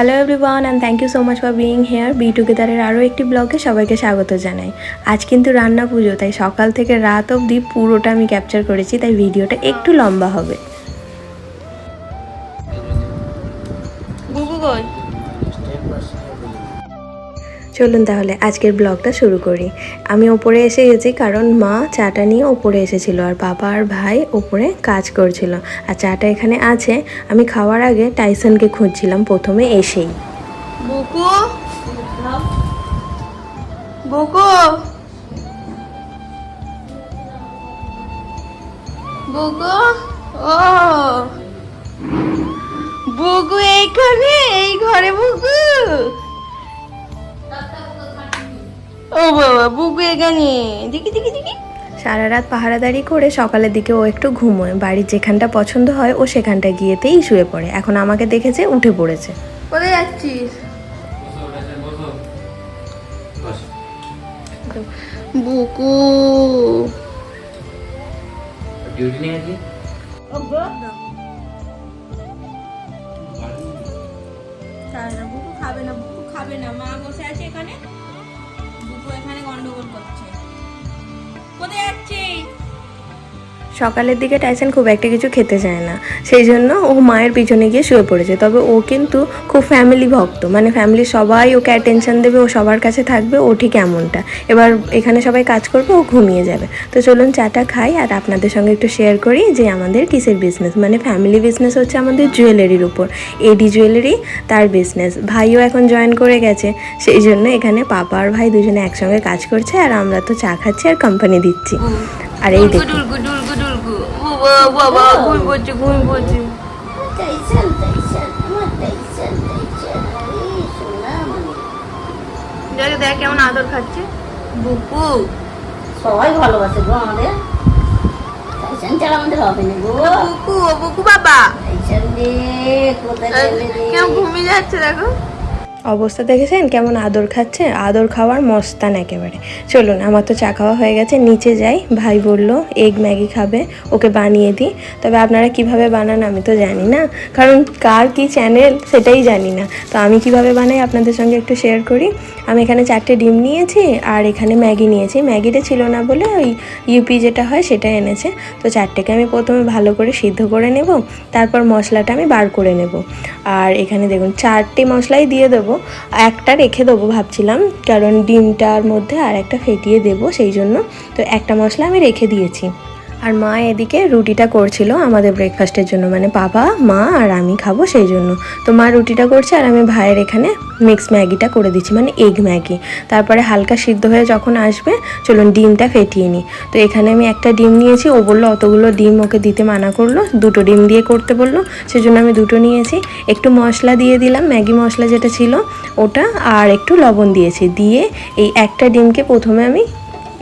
Hello everyone and thank you so much for being here be টুগেদারের আরও একটি ব্লগে সবাইকে স্বাগত জানাই। আজ কিন্তু রান্না পুজো, তাই সকাল থেকে রাত অবধি পুরোটা আমি ক্যাপচার করেছি, তাই ভিডিওটা একটু লম্বা হবে। চলুন তাহলে আজকের ব্লগটা শুরু করি। আমি ওপরে এসে গেছি কারণ মা চাটা নিয়ে ওপরে এসেছিল আর বাবা আর ভাই ওপরে কাজ করছিল। আর চাটা এখানে আছে। আমি খাওয়ার আগে টাইসনকে খুঁজছিলাম প্রথমে এসেই। বুকু? বুকু? বুকু? ও। বুকু, এইখানে, এই ঘরে বুকু। ও বাবা বুকু এখানে দেখি দেখি দেখি। সারা রাত পাহারাদারি করে সকালের দিকে ও একটু ঘুমোয়। বাড়ির যেখানটা পছন্দ হয় ও সেখানটা গিয়েতেই শুয়ে পড়ে। এখন আমাকে দেখেছে উঠে পড়েছে। কোথায় যাচ্ছিস? বুকু। ডিউটি নেই আজকে খাবে না বুকু খাবে না। মা বসে আছে এখানে। বুকু এখানে গন্ডগোল করছে। কোথায় যাচ্ছিস? সকালের দিকে টাইসন খুব একটা কিছু খেতে চায় না। সেই জন্য ও মায়ের পিছনে গিয়ে শুয়ে পড়েছে। তবে ও কিন্তু খুব ফ্যামিলি ভক্ত। মানে ফ্যামিলির সবাই ওকে অ্যাটেনশন দেবে, ও সবার কাছে থাকবে, ও ঠিক এমনটা। এবার এখানে সবাই কাজ করবে, ও ঘুমিয়ে যাবে। তো চলুন চাটা খাই আর আপনাদের সঙ্গে একটু শেয়ার করি যে আমাদের কিসের বিজনেস মানে ফ্যামিলি বিজনেস হচ্ছে আমাদের জুয়েলারির উপর। এডি জুয়েলারি তার বিজনেস ভাইও এখন জয়েন করে গেছে। সেই জন্য এখানে পাপা আর ভাই দুজনে একসঙ্গে কাজ করছে আর আমরা তো চা খাচ্ছি আর কোম্পানি দিচ্ছি। আর এই দেখুন। বাবা ঘুম পড়ছে ঘুম পড়ছে মানে। দেখ দেখ কেমন আদর খাচ্ছে। বুকু সবাই ভালোবাসে গো আমাদের। ছাড়া আমাদের হবে না গো। বুকু বুকু বাবা। কেমন ঘুমিয়ে যাচ্ছে দেখো। অবস্থা দেখেছেন? কেমন আদর খাচ্ছে? আদর খাওয়ার মস্তান একেবারে। চলুন, আমার তো চা খাওয়া হয়ে গেছে, নিচে যাই। ভাই বলল, এগ ম্যাগি খাবে, ওকে বানিয়ে দিই তবে আপনারা কীভাবে বানান আমি তো জানি না। কারণ কার কি চ্যানেল সেটাই জানি না। তো আমি কীভাবে বানাই আপনাদের সঙ্গে একটু শেয়ার করি। আমি এখানে চারটে ডিম নিয়েছি আর এখানে ম্যাগি নিয়েছি। ম্যাগিটা ছিল না বলে ওই ইউপি যেটা হয় সেটা এনেছে। তো চারটেকে আমি প্রথমে ভালো করে সিদ্ধ করে নেব। তারপর মশলাটা আমি বার করে নেব। আর এখানে দেখুন, চারটে মশলাই দিয়ে দেবো। একটা রেখে দেবো ভাবছিলাম, কারণ ডিমটার মধ্যে আর একটা ফেটিয়ে দেবো, সেই জন্য। তো একটা মশলা আমি রেখে দিয়েছি। আর মা এদিকে রুটিটা করছিল আমাদের ব্রেকফাস্টের জন্য। মানে বাবা, মা আর আমি খাব সেই জন্য। তো মা রুটিটা করছে আর আমি ভাইয়ের এখানে মিক্স ম্যাগিটা করে দিচ্ছি মানে এগ ম্যাগি। তারপরে হালকা সিদ্ধ হয়ে যখন আসবে, চলুন ডিমটা ফেটিয়ে নিই। তো এখানে আমি একটা ডিম নিয়েছি, ও বলল অতগুলো ডিম ওকে দিতে মানা করল, দুটো ডিম দিয়ে করতে বলল, সেজন্য আমি দুটো নিয়েছি। একটু মশলা দিয়ে দিলাম, ম্যাগি মশলা যেটা ছিল ওটা, আর একটু লবণ দিয়েছি। দিয়ে এই একটা ডিমকে প্রথমে আমি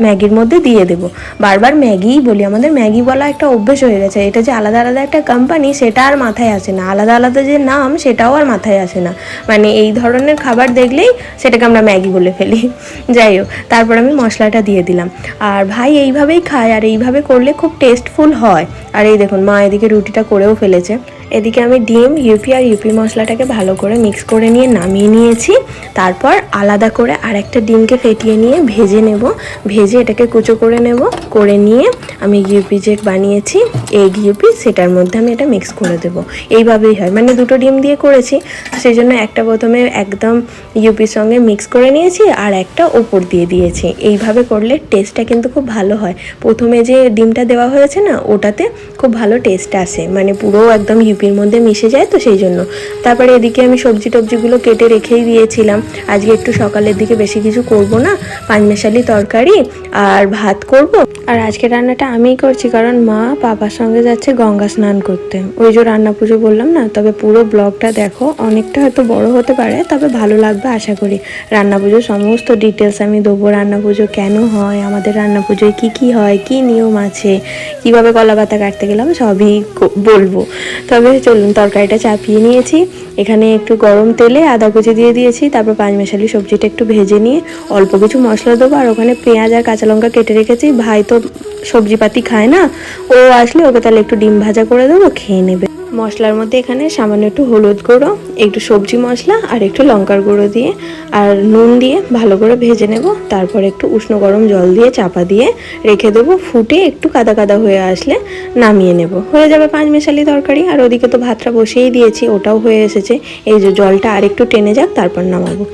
ম্যাগির মধ্যে দিয়ে দেব। বারবার ম্যাগিই বলি, আমাদের ম্যাগি বলা একটা অভ্যেস হয়ে গেছে। এটা যে আলাদা আলাদা একটা কোম্পানি সেটা আর মাথায় আসে না। আলাদা আলাদা যে নাম, সেটাও আর মাথায় আসে না। মানে এই ধরনের খাবার দেখলেই সেটাকে আমরা ম্যাগি বলে ফেলি। যাই হোক, তারপর আমি মশলাটা দিয়ে দিলাম। আর ভাই এইভাবেই খায়, আর এইভাবে করলে খুব টেস্টফুল হয়। আর এই দেখুন, মা এদিকে রুটিটা করেও ফেলেছে। এদিকে আমি ডিম ইউপি আর ইউপি মশলাটাকে ভালো করে মিক্স করে নিয়ে নামিয়ে নিয়েছি। তারপর আলাদা করে আর একটা ডিমকে ফেটিয়ে নিয়ে ভেজে নেব। ভেজে এটাকে কুচো করে নেব। করে নিয়ে আমি ইউপি যে বানিয়েছি এগ ইউপি সেটার মধ্যে আমি এটা মিক্স করে দেবো। এইভাবেই হয়। মানে দুটো ডিম দিয়ে করেছি। সেই জন্য একটা প্রথমে একদম ইউপির সঙ্গে মিক্স করে নিয়েছি আর একটা ওপর দিয়ে দিয়েছি। এইভাবে করলে টেস্টটা কিন্তু খুব ভালো হয়। প্রথমে যে ডিমটা দেওয়া হয়েছে না, ওটাতে খুব ভালো টেস্ট আসে। মানে পুরো একদম ইউপির মধ্যে মিশে যায় তো সেই জন্য। তারপরে এদিকে আমি সবজি টবজিগুলো কেটে রেখেই দিয়েছিলাম। আজকে একটু সকালের দিকে বেশি কিছু করব না। পাঁচমেশালি তরকারি আর ভাত করব। আর আজকে রান্নাটা আমিই করছি, কারণ মা বাবার সঙ্গে যাচ্ছে গঙ্গা স্নান করতে। ওই যে রান্না পুজো বললাম না, তবে পুরো ব্লগটা দেখো, অনেকটা হয়তো বড় হতে পারে, তবে ভালো লাগবে আশা করি। রান্না পুজোর সমস্ত ডিটেলস আমি দেবো, রান্না পুজো কেন হয়, আমাদের রান্না পুজোয় কী কী হয়, কী নিয়ম আছে, কীভাবে কলা পাতা কাটতে গেলাম, সবই বলব। তবে চলুন, তরকারিটা চাপিয়ে নিয়েছি। এখানে একটু গরম তেলে আদা কুচি দিয়ে দিয়েছি, তারপর পাঁচমেশালি সবজিটা একটু ভেজে নিয়ে অল্প কিছু মশলা দেবো, আর ওখানে পেঁয়াজ আর কাঁচা লঙ্কা কেটে রেখেছি। ভাই তো সবজিপাতি খায় না, ও আসলে ওকে তাহলে একটু ডিম ভাজা করে দেবো, খেয়ে নেবে। মশলার মধ্যে এখানে সামান্য একটু হলুদ গুঁড়ো, একটু সবজি মশলা আর একটু লঙ্কার গুঁড়ো দিয়ে আর নুন দিয়ে ভালো করে ভেজে নেব। তারপর একটু উষ্ণ গরম জল দিয়ে চাপা দিয়ে রেখে দেবো, ফুটে একটু কাদা কাদা হয়ে আসলে নামিয়ে নেব। হয়ে যাবে পাঁচ মেশালি তরকারি, আর ওদিকে তো ভাতটা বসিয়েই দিয়েছি, ওটাও হয়ে এসেছে। এই যে জলটা আর একটু টেনে যাক, তারপর নামাবো।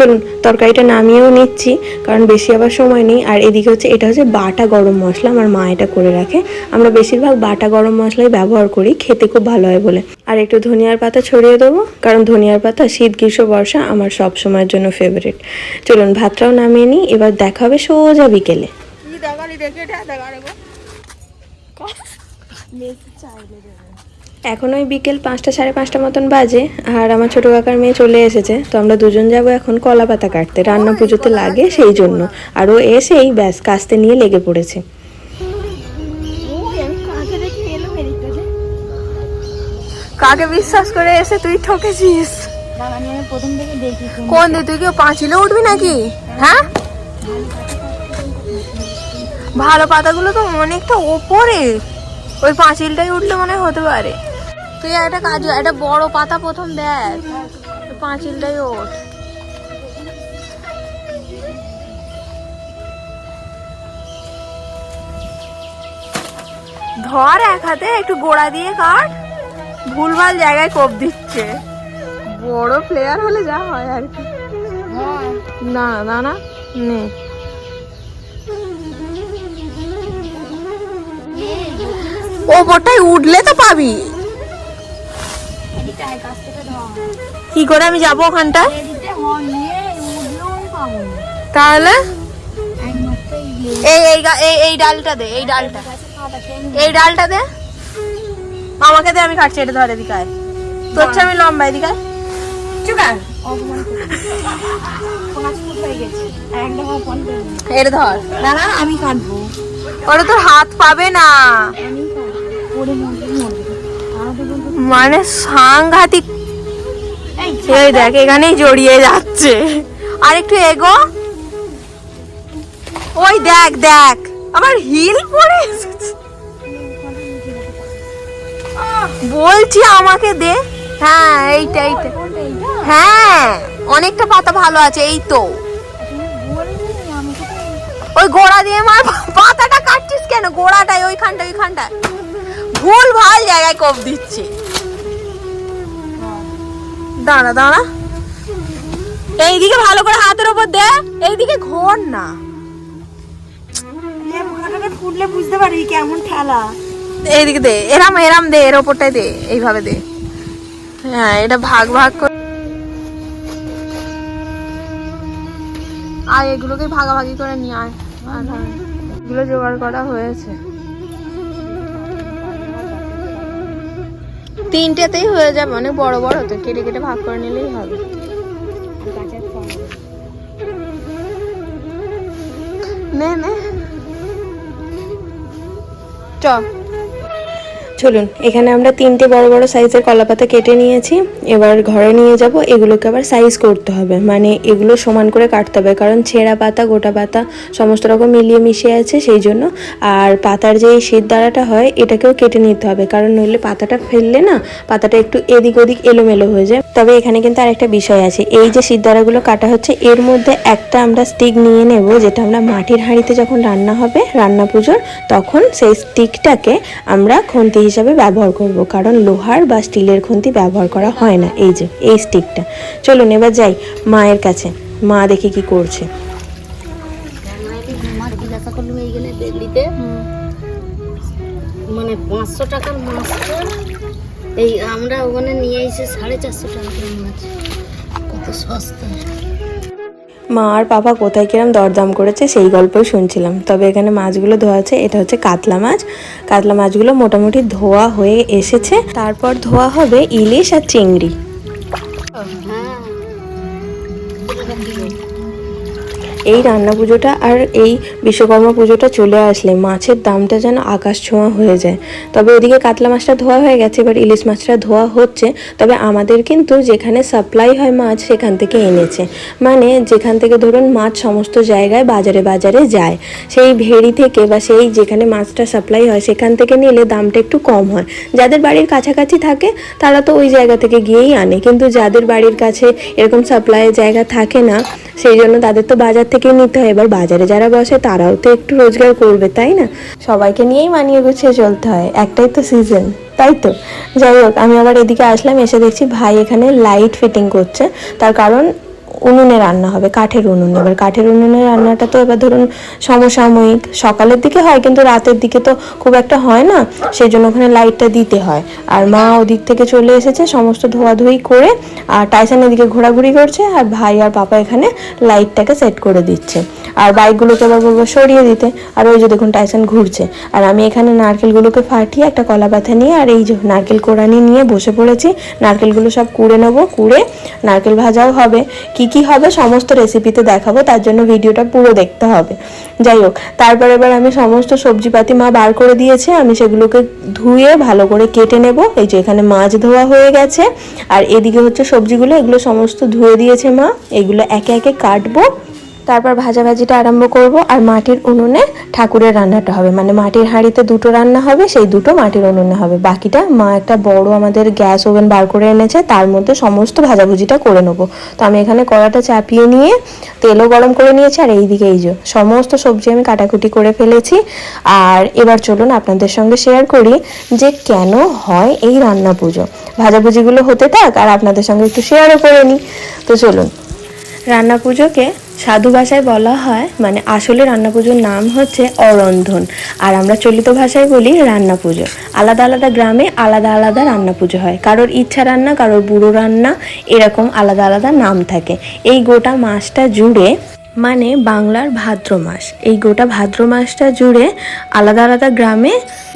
চলুন তরকারিটা নামিয়েও নিচ্ছি কারণ বেশি আবার সময় নেই। আর এদিকে হচ্ছে এটা হচ্ছে বাটা গরম মশলা আমার মা এটা করে রাখে। আমরা বেশিরভাগ বাটা গরম মশলাই ব্যবহার করি খেতে খুব ভালো হয় বলে। আর একটু ধনিয়ার পাতা ছড়িয়ে দেবো কারণ ধনিয়ার পাতা শীত গ্রীষ্ম বর্ষা আমার সব সময়ের জন্য ফেভারিট চলুন ভাতটাও নামিয়ে নিই এবার দেখা হবে সোজা বিকেলে। এখন ওই বিকেল পাঁচটা সাড়ে পাঁচটা মতন বাজে আর আমার ছোট কাকার মেয়ে চলে এসেছে। তো আমরা দুজন যাব এখন কলা পাতা কাটতে। রান্না পুজোতে লাগে সেই জন্য। আর ও এসেই ব্যাস কাস্তে নিয়ে লেগে পড়েছে। কাকে বিশ্বাস করে এসে তুই ঠকেছিস? কোন দিয়ে তুই কি পাঁচিলে উঠবি নাকি? হ্যাঁ? ভালো পাতাগুলো তো অনেকটা ওপরে। ওই পাঁচিলটাই উঠলে মনে হতে পারে। তুই একটা কাজ, একটা বড় পাতা প্রথম দেখ। পাঁচিলটাই ওঠ ধর এক হাতে, একটু গোড়া দিয়ে কাট। ভুলভাল জায়গায় কোপ দিচ্ছে। বড় প্লেয়ার হলে যা হয় আর কি। না না না, নে। ওপরটায় উঠলে তো পাবি। কি করে আমি যাব ওখানটা তাহলে? এই এই এই ডালটা দে এই ডালটা। এই ডালটা দে। আমাকে দে আমি কাটছি এটা ধরে দিকায় তোর চেয়ে আমি লম্বা এদিকে চুকার এটা ধর। দাঁড়া আমি কাটবো ওটা তোর হাত পাবে না। মানে সাংঘাতিক। এই দেখ, এখানেই জড়িয়ে যাচ্ছে। আর একটু এগো। ওই দেখ দেখ আমার হিল এসেছে। বলছি আমাকে দে। হ্যাঁ এইটা এইটা। হ্যাঁ অনেকটা পাতা ভালো আছে, এই তো। ওই গোড়া দিয়ে মার, পাতাটা কাটছিস কেন? গোড়াটাই ওইখানটা ওইখানটা ভুল ভালো জায়গায় কোপ দিচ্ছে। দাঁড়া দাঁড়া। এইদিকে ভালো করে হাতের ওপর দে এইদিকে ঘোর না। ফুটলে বুঝতে পারি কেমন ঠেলা এইদিকে দে এরাম এরাম দে এর ওপরটাই দে এইভাবে দে। হ্যাঁ এটা ভাগ ভাগ করে আর এগুলোকে ভাগাভাগি করে নিয়ে আয়। এগুলো জোগাড় করা হয়েছে। তিনটেতেই হয়ে যাবে, অনেক বড় বড়, তো কেটে কেটে ভাগ করে নিলেই হবে। নে চ। চলুন, এখানে আমরা তিনটে বড় বড় সাইজের কলাপাতা কেটে নিয়েছি। এবার ঘরে নিয়ে যাব, এগুলোকে আবার সাইজ করতে হবে। মানে এগুলো সমান করে কাটতে হবে, কারণ ছেঁড়া পাতা, গোটা পাতা সমস্ত রকম মিলিয়ে মিশিয়ে আছে সেই জন্য। আর পাতার যে শীত দাঁড়াটা হয়, এটাকেও কেটে নিতে হবে, কারণ নইলে পাতাটা ফেললে না, পাতাটা একটু এদিক ওদিক এলোমেলো হয়ে যায়। তবে এখানে কিন্তু আরেকটা বিষয় আছে, এই যে সিদ্ধারাগুলো কাটা হচ্ছে, এর মধ্যে একটা আমরা স্টিক নিয়ে নেব, যেটা আমরা মাটির হাঁড়িতে যখন রান্না হবে, রান্না পুজোর, তখন সেই স্টিকটাকে আমরা খুন্তি হিসাবে ব্যবহার করব, কারণ লোহার বা স্টিলের খুন্তি ব্যবহার করা হয় না। এই যে, এই স্টিকটা। চলুন এবার যাই মায়ের কাছে। মা দেখি কি করছে। মানে পাঁচশো টাকার মাছটা এই আমরা ওখানে নিয়ে এসে সাড়ে চারশো টাকা মাছ। কত সস্তা। মা আর পাপা কোথায় কিরম দরদাম করেছে সেই গল্পই শুনছিলাম। তবে এখানে মাছগুলো ধোয়া আছে, এটা হচ্ছে কাতলা মাছ। কাতলা মাছগুলো মোটামুটি ধোয়া হয়ে এসেছে। তারপর ধোয়া হবে ইলিশ আর চিংড়ি। এই রান্না পুজোটা আর এই বিশ্বকর্মা পুজোটা চলে আসলে। মাছের দামটা যেন আকাশ ছোঁয়া হয়ে যায়। তবে ওদিকে কাতলা মাছটা ধোয়া হয়ে গেছে, এবার ইলিশ মাছটা ধোয়া হচ্ছে। তবে আমাদের কিন্তু যেখানে সাপ্লাই হয় মাছ, সেখান থেকে এনেছে। মানে যেখান থেকে ধরুন মাছ সমস্ত জায়গায় বাজারে বাজারে যায়। সেই ভেড়ি থেকে বা সেই যেখানে মাছটা সাপ্লাই হয়, সেখান থেকে নিলে দামটা একটু কম হয়। যাদের বাড়ির কাছাকাছি থাকে, তারা তো ওই জায়গা থেকে গিয়েই আনে। কিন্তু যাদের বাড়ির কাছে এরকম সাপ্লাইয়ের জায়গা থাকে না, সেই জন্য তাদের তো বাজার থেকেই নিতে হয়। এবার বাজারে যারা বসে, তারাও তো একটু রোজগার করবে, তাই না? সবাইকে নিয়েই মানিয়ে গুছিয়ে চলতে হয়। একটাই তো সিজন তাই তো? যাই হোক, আমি আবার এদিকে আসলাম, এসে দেখছি ভাই এখানে লাইট ফিটিং করছে। তার কারণ উনুনে রান্না হবে, কাঠের উনুনে। এবার কাঠের উনুনে রান্নাটা তো এবার ধরুন সমসাময়িক, সকালের দিকে হয় কিন্তু রাতের দিকে তো খুব একটা হয় না সেই জন্য ওখানে লাইটটা দিতে হয়। আর মা ওদিক থেকে চলে এসেছে, সমস্ত ধোয়াধুয়ি করে, আর টাইসান এদিকে ঘোরাঘুরি করছে, আর ভাই আর পাপা এখানে লাইটটাকে সেট করে দিচ্ছে। আর বাইকগুলোকে আবার বলব সরিয়ে দিতে, আর ওই যে দেখুন টাইসান ঘুরছে। আর আমি এখানে নারকেলগুলোকে ফাটিয়ে একটা কলা পাতা নিয়ে, আর এই যে নারকেল কোড়ানি নিয়ে বসে পড়েছি, নারকেলগুলো সব কুড়ে নেব, কুড়ে নারকেল ভাজাও হবে। কি কি হবে, সমস্ত রেসিপিতে দেখাবো, তার জন্য ভিডিওটা পুরো দেখতে হবে। যাই হোক, তারপর এবার আমি সমস্ত সবজিপাতি মা বার করে দিয়েছে, আমি সেগুলোকে ধুয়ে ভালো করে কেটে নেব। এই যে এখানে মাছ ধোয়া হয়ে গেছে, আর এদিকে হচ্ছে সবজিগুলো, এগুলো সমস্ত ধুয়ে দিয়েছে মা। এগুলো একে একে কাটবো। তারপর ভাজাভাজিটা আরম্ভ করব আর মাটির উনুনে ঠাকুরের রান্নাটা হবে। মানে মাটির হাঁড়িতে দুটো রান্না হবে, সেই দুটো মাটির উনুনে হবে। বাকিটা মা একটা বড় আমাদের গ্যাস ওভেন বার করে এনেছে, তার মধ্যে সমস্ত ভাজাভুজিটা করে নেব। তো আমি এখানে কড়াটা চাপিয়ে নিয়ে তেলও গরম করে নিয়েছি, আর এইদিকে এই যে সমস্ত সবজি আমি কাটাকুটি করে ফেলেছি। আর এবার চলুন আপনাদের সঙ্গে শেয়ার করি যে কেন হয় এই রান্না পুজো। ভাজাভুজিগুলো হতে থাক আর আপনাদের সঙ্গে একটু শেয়ারও করে নিই। তো চলুন। রান্না পুজোকে সাধু ভাষায় বলা হয় মানে আসলে রান্না পুজোর নাম হচ্ছে অরন্ধন। আর আমরা চলিত ভাষায় বলি রান্না পুজো আলাদা আলাদা গ্রামে আলাদা আলাদা রান্না পুজো হয়। কারোর ইচ্ছা রান্না, কারোর বুড়ো রান্না, এরকম আলাদা আলাদা নাম থাকে। এই গোটা মাসটা জুড়ে মানে বাংলার ভাদ্র মাস, এই গোটা ভাদ্র মাসটা জুড়ে আলাদা আলাদা গ্রামে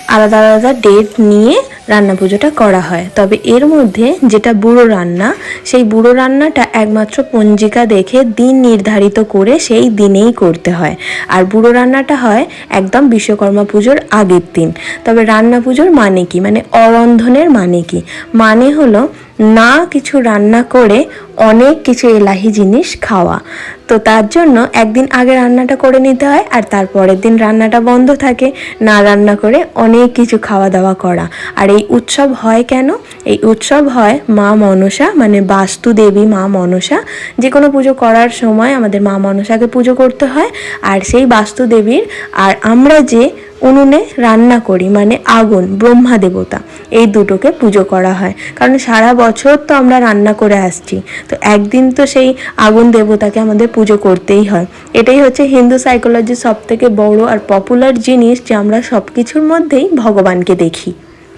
আলাদা আলাদা ডেট নিয়ে রান্না পুজোটা করা হয়। তবে এর মধ্যে যেটা বুড়ো রান্না, সেই বুড়ো রান্নাটা একমাত্র পঞ্জিকা দেখে দিন নির্ধারিত করে সেই দিনেই করতে হয়। আর বুড়ো রান্নাটা হয় একদম বিশ্বকর্মা পুজোর আগের দিন। তবে রান্না পুজোর মানে কি? মানে অরন্ধনের মানে কি? মানে হলো না কিছু রান্না করে অনেক কিছু এলাহি জিনিস খাওয়া। তো তার জন্য একদিন আগে রান্নাটা করে নিতে হয় আর তারপরের দিন রান্নাটা বন্ধ থাকে। না রান্না করে অনেক কিছু খাওয়া দাওয়া করা। আর এই উৎসব হয় কেন? এই উৎসব হয় মা মনসা মানে বাস্তু দেবী মা মনসা। যে কোনো পুজো করার সময় আমাদের মা মনসাকে পুজো করতে হয়। আর সেই বাস্তু দেবীর, আর আমরা যে উনুনে রান্না করি মানে আগুন, ব্রহ্মা দেবতা, এই দুটোকে পুজো করা হয়। কারণ সারা বছর তো আমরা রান্না করে আসছি। তো একদিন তো সেই আগুন দেবতাকে আমাদের পুজো করতেই হয়। এটাই হচ্ছে হিন্দু সাইকোলজির সব থেকে বড় আর পপুলার জিনিস যে আমরা সব কিছুর মধ্যেই ভগবানকে দেখি।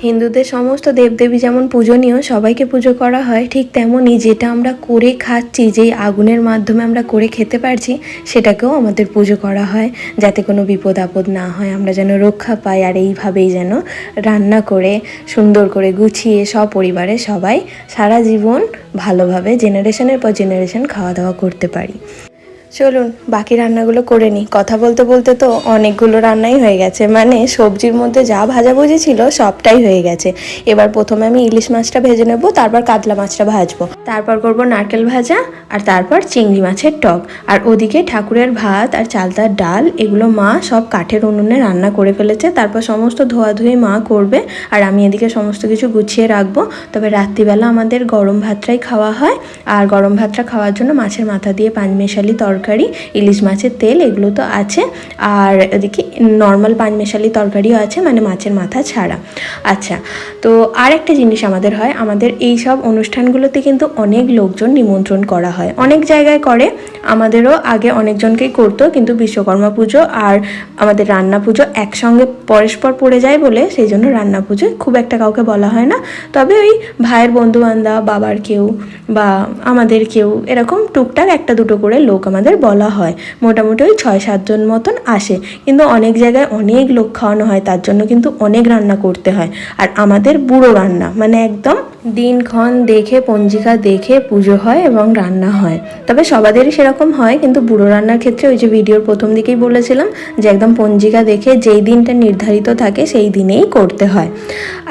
হিন্দুদের সমস্ত দেবদেবী যেমন পূজনীয়, সবাইকে পুজো করা হয়, ঠিক তেমনই যেটা আমরা করে খাচ্ছি, যেই আগুনের মাধ্যমে আমরা করে খেতে পারছি, সেটাকেও আমাদের পুজো করা হয়, যাতে কোনো বিপদ আপদ না হয়, আমরা যেন রক্ষা পাই, আর এইভাবেই যেন রান্না করে, সুন্দর করে গুছিয়ে সপরিবারে সবাই সারা জীবন ভালোভাবে জেনারেশনের পর জেনারেশন খাওয়া দাওয়া করতে পারি। চলুন, বাকি রান্নাগুলো করে নিই কথা বলতে বলতে তো অনেকগুলো রান্নাই হয়ে গেছে। মানে সবজির মধ্যে যা ভাজাভুজি ছিল সবটাই হয়ে গেছে। এবার প্রথমে আমি ইলিশ মাছটা ভেজে নেব, তারপর কাতলা মাছটা ভাজবো। তারপর করব নারকেল ভাজা, আর তারপর চিংড়ি মাছের টক। আর ওদিকে ঠাকুরের ভাত আর চালতার ডাল, এগুলো মা সব কাঠের উনুনে রান্না করে ফেলেছে। তারপর সমস্ত ধোয়াধুয়ি মা করবে, আর আমি এদিকে সমস্ত কিছু গুছিয়ে রাখব। তবে রাত্রিবেলা আমাদের গরম ভাতটাই খাওয়া হয়। আর গরম ভাতটা খাওয়ার জন্য মাছের মাথা দিয়ে পাঁচমেশালি তরকারি ইলিশ মাছের তেল, এগুলো তো আছে। আর এদিকে নর্মাল পাঁচমেশালি তরকারিও আছে মানে মাছের মাথা ছাড়া। আচ্ছা তো আর একটা জিনিস আমাদের হয়, আমাদের এই সব অনুষ্ঠানগুলোতে কিন্তু অনেক লোকজন নিমন্ত্রণ করা হয়। অনেক জায়গায় করে, আমাদেরও আগে অনেকজনকেই করতো, কিন্তু বিশ্বকর্মা পুজো আর আমাদের রান্না পুজো একসঙ্গে পরস্পর পড়ে যায় বলে, সেই জন্য রান্না পুজো খুব একটা কাউকে বলা হয় না। তবে ওই ভাইয়ের বন্ধুবান্ধব, বাবার কেউ বা আমাদের কেউ, এরকম টুকটাক একটা দুটো করে লোক আমাদের বলা হয়। মোটামুটি ওই ছয় সাতজন মতন আসে। কিন্তু অনেক জায়গায় অনেক লোক খাওয়ানো হয়, তার জন্য কিন্তু অনেক রান্না করতে হয়। আর আমাদের বুড়ো রান্না মানে একদম দিনক্ষণ দেখে, পঞ্জিকা দেখে পুজো হয় এবং রান্না হয়। তবে সবাদেরই সেরকম হয়, কিন্তু বুড়ো রান্নার ক্ষেত্রে ওই যে ভিডিওর প্রথম দিকেই বলেছিলাম যে একদম পঞ্জিকা দেখে যেই দিনটা নির্ধারিত থাকে সেই দিনেই করতে হয়।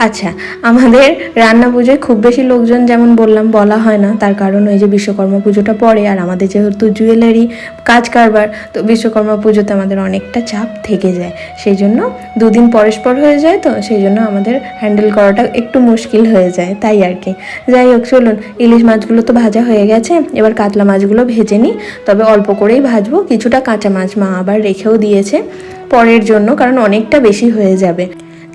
আচ্ছা আমাদের রান্না পুজোয় খুব বেশি লোকজন যেমন বললাম বলা হয় না, তার কারণ ওই যে বিশ্বকর্মা পুজোটা পড়ে আর আমাদের যেহেতু জুয়েলারি কাজ কারবার, তো বিশ্বকর্মা পুজোতে আমাদের অনেকটা চাপ থেকে যায়। সেই জন্য দুদিন পরস্পর হয়ে যায় তো, সেই জন্য আমাদের হ্যান্ডেল করাটা একটু মুশকিল হয়ে যায়, তাই আর কি যাই হোক, চলুন, ইলিশ মাছগুলো তো ভাজা হয়ে গেছে, এবার কাতলা মাছগুলো ভেজে নিই। তবে অল্প করেই ভাজবো, কিছুটা কাঁচা মাছ মা আবার রেখেও দিয়েছে পরের জন্য, কারণ অনেকটা বেশি হয়ে যাবে।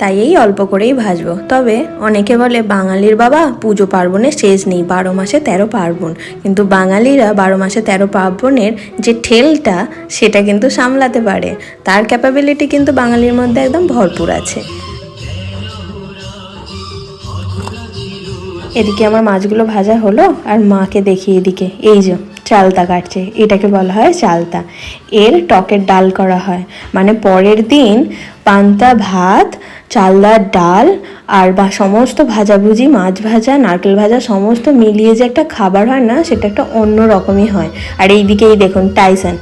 তাই এই অল্প করেই ভাজবো। তবে অনেকে বলে, বাঙালির বাবা পুজো পার্বণের শেষ নেই, বারো মাসে তেরো পার্বণ। কিন্তু বাঙালিরা বারো মাসে তেরো পার্বণের যে ঠেলটা, সেটা কিন্তু সামলাতে পারে। তার ক্যাপাবিলিটি কিন্তু বাঙালির মধ্যে একদম ভরপুর আছে। এদিকে আমার মাছগুলো ভাজা হলো আর মাকে দেখি এদিকে। এই যে, চালতা কাটছে। এটাকে বলা হয় চালতা। এর টকের ডাল করা হয়। মানে পরের দিন পান্তা, ভাত চালদার ডাল আর বা সমস্ত ভাজাভুজি, মাছ ভাজা, নারকেল ভাজা সমস্ত মিলিয়ে যে একটা খাবার হয় না, সেটা একটা অন্য রকমই হয়। আর এইদিকেই দেখুন, টাইসন।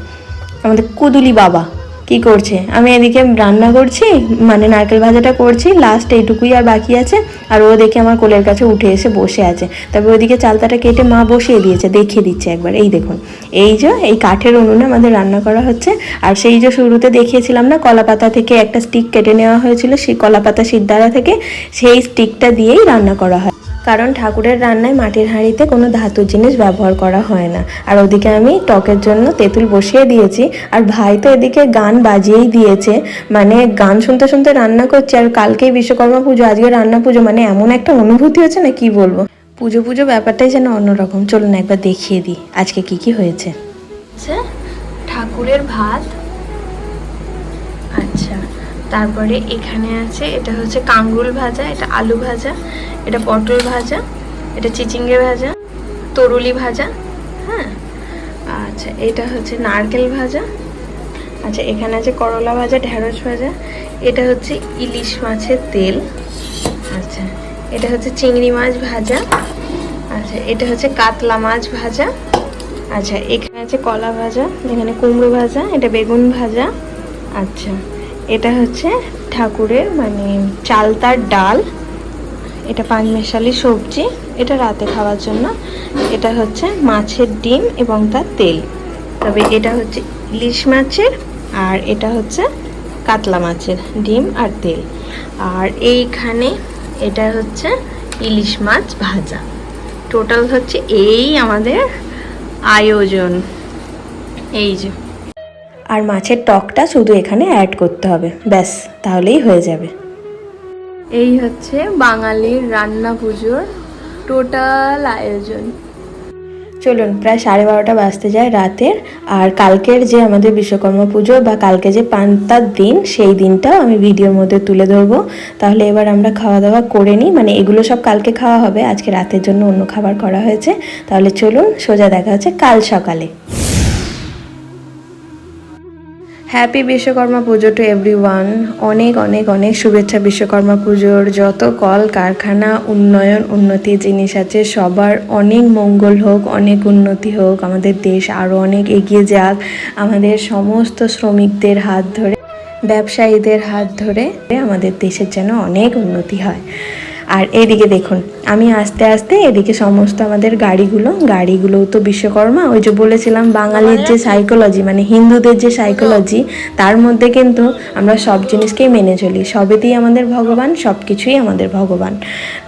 আমাদের কুদুলি বাবা। কি করছে? আমি এদিকে রান্না করছি মানে নারকেল ভাজাটা করছি লাস্ট এইটুকুই আর বাকি আছে, আর ও দেখে আমার কোলের কাছে উঠে এসে বসে আছে। তবে ওইদিকে চালতাটা কেটে মা বসিয়ে দিয়েছে, দেখিয়ে দিচ্ছে একবার, এই দেখুন। এই যে, এই কাঠের উনুনে আমাদের রান্না করা হচ্ছে, আর সেই যে শুরুতে দেখিয়েছিলাম না কলা পাতা থেকে একটা স্টিক কেটে নেওয়া হয়েছিল, সেই কলা পাতা সিদ্ধারা থেকে সেই স্টিকটা দিয়েই রান্না করা হয়। কারণ ঠাকুরের রান্নায় মাটির হাঁড়িতে কোনো ধাতুর জিনিস ব্যবহার করা হয় না। আর ওদিকে আমি টকের জন্য তেঁতুল বসিয়ে দিয়েছি, আর ভাই তো এদিকে গান বাজিয়েই দিয়েছে। মানে গান শুনতে শুনতে রান্না করছে, আর কালকেই বিশ্বকর্মা পুজো, আজকে রান্না পুজো মানে এমন একটা অনুভূতি হচ্ছে না কি বলব? পুজো পুজো ব্যাপারটাই যেন অন্যরকম। চলুন একবার দেখিয়ে দিই, আজকে কি কি হয়েছে। ঠাকুরের ভাত। আচ্ছা তারপরে এখানে আছে, এটা হচ্ছে কাঙ্গুল ভাজা, এটা আলু ভাজা, এটা পটল ভাজা, এটা চিচিঙ্গে ভাজা, তরুলি ভাজা হ্যাঁ? আচ্ছা এটা হচ্ছে নারকেল ভাজা আচ্ছা এখানে আছে করলা ভাজা, ঢেঁড়স ভাজা, এটা হচ্ছে ইলিশ মাছের তেল আচ্ছা এটা হচ্ছে চিংড়ি মাছ ভাজা আচ্ছা এটা হচ্ছে কাতলা মাছ ভাজা আচ্ছা এখানে আছে কলা ভাজা, এখানে কুমড়ো ভাজা, এটা বেগুন ভাজা আচ্ছা। এটা হচ্ছে ঠাকুরের মানে চালতার ডাল। এটা পাঁচমেশালি সবজি। এটা রাতে খাওয়ার জন্য। এটা হচ্ছে মাছের ডিম এবং তার তেল। তবে এটা হচ্ছে ইলিশ মাছের আর এটা হচ্ছে কাতলা মাছের ডিম আর তেল। আর এইখানে এটা হচ্ছে ইলিশ মাছ ভাজা। টোটাল হচ্ছে এই আমাদের আয়োজন। এই যে। আর মাছের টকটা শুধু এখানে অ্যাড করতে হবে। ব্যাস তাহলেই হয়ে যাবে। এই হচ্ছে বাঙালির রান্না পুজোর টোটাল আয়োজন। চলুন প্রায় সাড়ে বারোটা বাজতে যায় রাতের আর কালকের যে আমাদের বিশ্বকর্মা পুজো বা কালকে যে পান্তার দিন সেই দিনটাও আমি ভিডিওর মধ্যে তুলে ধরবো। তাহলে এবার আমরা খাওয়া দাওয়া করে নিই। মানে এগুলো সব কালকে খাওয়া হবে আজকে রাতের জন্য অন্য খাবার করা হয়েছে। তাহলে চলুন সোজা দেখা হচ্ছে কাল সকালে। Happy Vishwakarma Puja to every অনেক অনেক অনেক শুভেচ্ছা বিশ্বকর্মা পুজোর যত কল, কারখানা, উন্নয়ন, উন্নতি জিনিস আছে, সবার অনেক মঙ্গল হোক, অনেক উন্নতি হোক, আমাদের দেশ আরও অনেক এগিয়ে যাক, আমাদের সমস্ত শ্রমিকদের হাত ধরে, ব্যবসায়ীদের হাত ধরে আমাদের দেশের যেন অনেক উন্নতি হয়। আর এইদিকে দেখুন আমি আস্তে আস্তে এদিকে সমস্ত আমাদের গাড়িগুলো গাড়িগুলো তো বিশ্বকর্মা ওই যে বলেছিলাম বাঙালির যে সাইকোলজি মানে হিন্দুদের যে সাইকোলজি তার মধ্যে কিন্তু আমরা সব জিনিসকেই মেনে চলি। সবেতেই আমাদের ভগবান সব কিছুই আমাদের ভগবান।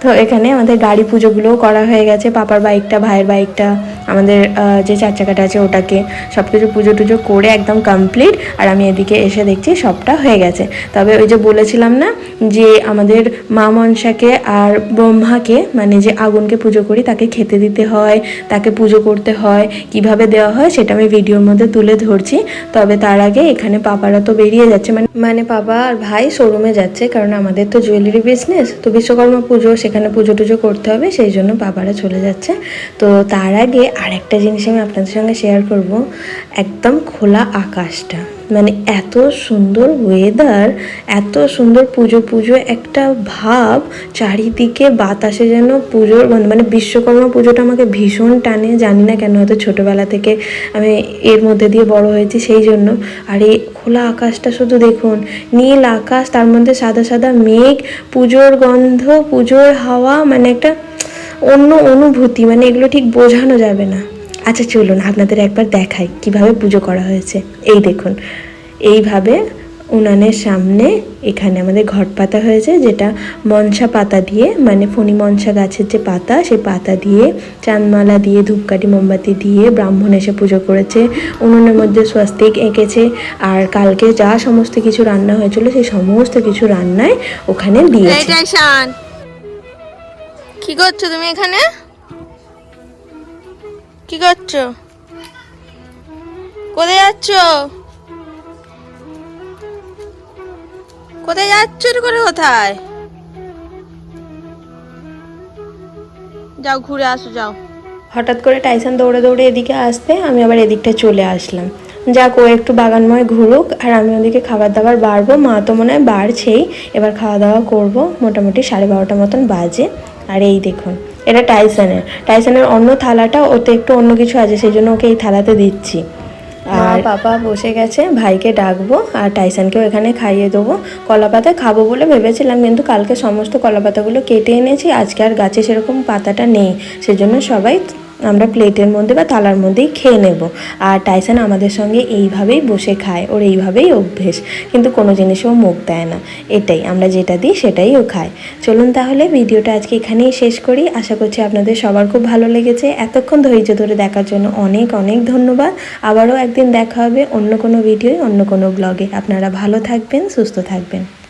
তো এখানে আমাদের গাড়ি পুজোগুলোও করা হয়ে গেছে পাপার বাইকটা ভাইয়ের বাইকটা আমাদের যে চার চাকাটা আছে ওটাকে। সব কিছু পুজো টুজো করে একদম কমপ্লিট আর আমি এদিকে এসে দেখছি সবটা হয়ে গেছে। তবে ওই যে বলেছিলাম না যে আমাদের মা মনসাকে আর ব্রহ্মাকে মানে যে আগুনকে পুজো করি, তাকে খেতে দিতে হয়, তাকে পুজো করতে হয়, কীভাবে দেওয়া হয় সেটা আমি ভিডিওর মধ্যে তুলে ধরছি। তবে তার আগে এখানে পাপারা তো বেরিয়ে যাচ্ছে মানে মানে পাপা আর ভাই শোরুমে যাচ্ছে, কারণ আমাদের তো জুয়েলারি বিজনেস তো বিশ্বকর্মা পুজো, সেখানে পুজো টুজো করতে হবে, সেই জন্য পাপারা চলে যাচ্ছে। তো তার আগে আর একটা জিনিস আমি আপনাদের সঙ্গে শেয়ার করব, একদম খোলা আকাশটা। মানে এত সুন্দর ওয়েদার এত সুন্দর পুজো পুজো একটা ভাব, চারিদিকে বাতাসে যেন পুজোর গন্ধ মানে বিশ্বকর্মা পুজোটা আমাকে ভীষণ টানে, জানি না কেন হয়তো ছোটোবেলা থেকে আমি এর মধ্যে দিয়ে বড় হয়েছি সেই জন্য। আর এই খোলা আকাশটা শুধু দেখুন, নীল আকাশ, তার মধ্যে সাদা সাদা মেঘ, পুজোর গন্ধ, পুজোর হাওয়া মানে একটা অন্য অনুভূতি মানে এগুলো ঠিক বোঝানো যাবে না। আচ্ছা চলুন আপনাদের একবার দেখাই কীভাবে পুজো করা হয়েছে। এই দেখুন, এইভাবে উনানের সামনে এখানে আমাদের ঘট পাতা হয়েছে, যেটা মনসা পাতা দিয়ে মানে ফণি মনসা গাছের যে পাতা, সেই পাতা দিয়ে, চাঁদমালা দিয়ে, ধূপকাঠি মোমবাতি দিয়ে ব্রাহ্মণ এসে পুজো করেছে। উনুনের মধ্যে স্বস্তিক এঁকেছে, আর কালকে যা সমস্ত কিছু রান্না হয়েছিল, সেই সমস্ত কিছু রান্নায় ওখানে দিয়েছে। কি করছ তুমি এখানে? কি করছ? কোথায় যাচ্ছ? কোথায় যাচ্ছ করে কোথায়? যাও, ঘুরে আসো, যাও। হঠাৎ করে টাইসন দৌড়ে দৌড়ে এদিকে আসতে আমি আবার এদিকটা চলে আসলাম। যাক, ও একটু বাগানময় ঘুরুক, আর আমি ওদিকে খাবার দাবার বাড়বো। মা তো মনে হয় বাড়ছেই। এবার খাওয়া দাওয়া করব। মোটামুটি সাড়ে বারোটা মতন বাজে। আর এই দেখুন এটা টাইসনের টাইসনের অন্য থালাটা ওতে একটু অন্য কিছু আছে সেই জন্য ওকে এই থালাতে দিচ্ছি। আর পাপা বসে গেছে ভাইকে ডাকবো আর টাইসনকেও এখানে খাইয়ে দেবো। কলা পাতা খাব বলে ভেবেছিলাম কিন্তু কালকে সমস্ত কলা পাতাগুলো কেটে এনেছি আজকে আর গাছে সেরকম পাতাটা নেই সেজন্য সবাই আমরা প্লেটের মধ্যে বা থালার মধ্যেই খেয়ে নেব। আর টাইসন আমাদের সঙ্গে এইভাবেই বসে খায়, ওর এইভাবেই অভ্যেস। কিন্তু কোনো জিনিসে ও মুখ দেয় না। এটাই, আমরা যেটা দিই সেটাই ও খায়। চলুন তাহলে ভিডিওটা আজকে এখানেই শেষ করি। আশা করছি আপনাদের সবার খুব ভালো লেগেছে। এতক্ষণ ধৈর্য ধরে দেখার জন্য অনেক অনেক ধন্যবাদ। আবারও একদিন দেখা হবে অন্য কোনো ভিডিওয়, অন্য কোনো ব্লগে আপনারা ভালো থাকবেন, সুস্থ থাকবেন।